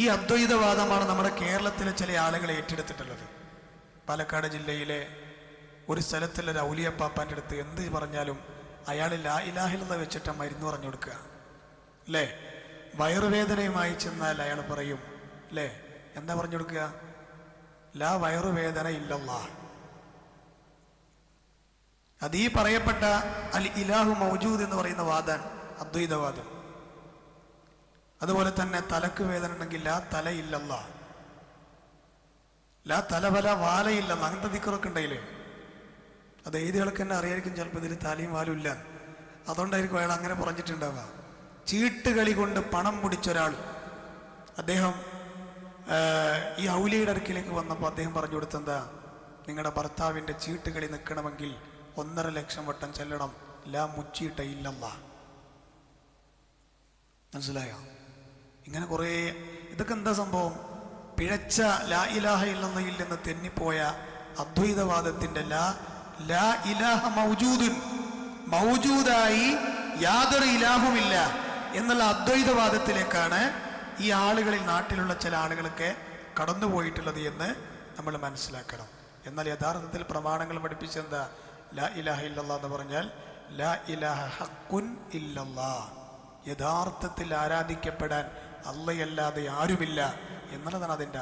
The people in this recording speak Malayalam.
ഈ അദ്വൈതവാദമാണ് നമ്മുടെ കേരളത്തിലെ ചില ആളുകൾ ഏറ്റെടുത്തിട്ടുള്ളത്. പാലക്കാട് ജില്ലയിലെ ഒരു സ്ഥലത്തുള്ള ഒരു ഔലിയപ്പാപ്പാന്റെ അടുത്ത് എന്ത് പറഞ്ഞാലും അയാൾ ലാ ഇലാഹിലെന്ന് വെച്ചിട്ട് മരുന്ന് പറഞ്ഞു കൊടുക്കുക. അല്ലേ വയറുവേദനയുമായി ചെന്നാൽ അയാൾ പറയും അല്ലേ എന്താ പറഞ്ഞു കൊടുക്കുക? ലാ വയറുവേദന ഇല്ലല്ലാ അത് ഈ പറയപ്പെട്ട അൽ ഇലാഹു മൗജൂദ് എന്ന് പറയുന്ന വാദൻ അദ്വൈതവാദം. അതുപോലെ തന്നെ തലക്ക് വേദന ഉണ്ടെങ്കിൽ ലാ തലയില്ലല്ല ലാ തലവല വാലയില്ലെന്ന് അങ്ങനത്തെ ദിക്കറൊക്കെ ഉണ്ടായില്ലേ അത് എഴുതികൾക്ക് തന്നെ അറിയായിരിക്കും ചിലപ്പോൾ ഇതിൽ തലയും വാലും ഇല്ല. അതുകൊണ്ടായിരിക്കും അയാൾ അങ്ങനെ പറഞ്ഞിട്ടുണ്ടാവുക. ചീട്ടുകളി കൊണ്ട് പണം മുടിച്ച ഒരാൾ. അദ്ദേഹം ഈ ഔലിയുടെ അടുക്കിലേക്ക് വന്നപ്പോൾ അദ്ദേഹം പറഞ്ഞു കൊടുത്തെന്താ നിങ്ങളുടെ ഭർത്താവിന്റെ ചീട്ടുകളി നിൽക്കണമെങ്കിൽ ഒന്നര ലക്ഷം വട്ടം ചെല്ലണം. ലാ മുച്ചീട്ട മനസ്സിലായോ? ഇങ്ങനെ കുറേ ഇതൊക്കെ എന്താ സംഭവം? പിഴച്ച ലാ ഇലാഹ ഇല്ലെന്നയിൽ നിന്ന് തെന്നിപ്പോയ അദ്വൈതവാദത്തിന്റെ ലാ ലാ ഇലാഹ മൗജൂദുൻ. മൗജൂദായി യാതൊരു ഇലാഹുമില്ല എന്നുള്ള അദ്വൈതവാദത്തിലേക്കാണ് ഈ ആളുകളിൽ നാട്ടിലുള്ള ചില ആളുകളൊക്കെ കടന്നുപോയിട്ടുള്ളത് എന്ന് നമ്മൾ മനസ്സിലാക്കണം. എന്നാൽ യഥാർത്ഥത്തിൽ പ്രമാണങ്ങൾ പഠിപ്പിച്ചെന്താ ലാ ഇലാഹ ഇല്ലല്ലാ എന്ന് പറഞ്ഞാൽ ലാ ഇലാഹ ഹക്കുൻ ഇല്ലല്ലാ യഥാർത്ഥത്തിൽ ആരാധിക്കപ്പെടാൻ അല്ലയല്ലാതെ ആരുമില്ല. എന്നുള്ളതാണ് അതിന്റെ